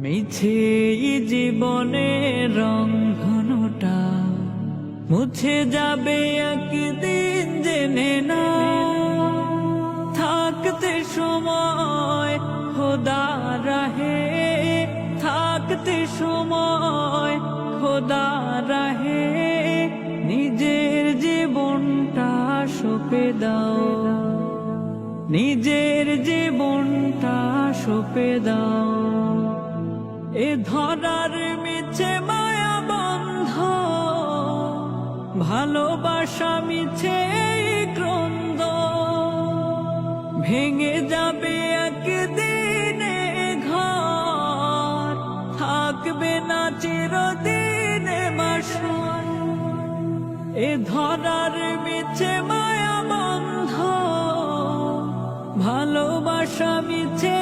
মিছে জীবনে রংধনুটা মুছে যাবে একদিন জেনে না। থাকতে সময় খোদা রাহে, থাকতে সময় খোদা রাহে, নিজের জীবনটা সপে দাও। নিজের জীবনটা সপে দাও। এ ধরার মিছে মায়া বন্ধ। ভালোবাসা মিছে ক্রন্দ। ভেঙে যাবে একদিনে ঘর। থাকবে না চিরদিনে বাসর। এ ধরার মিছে মায়া বন্ধ। ভালোবাসা মিছে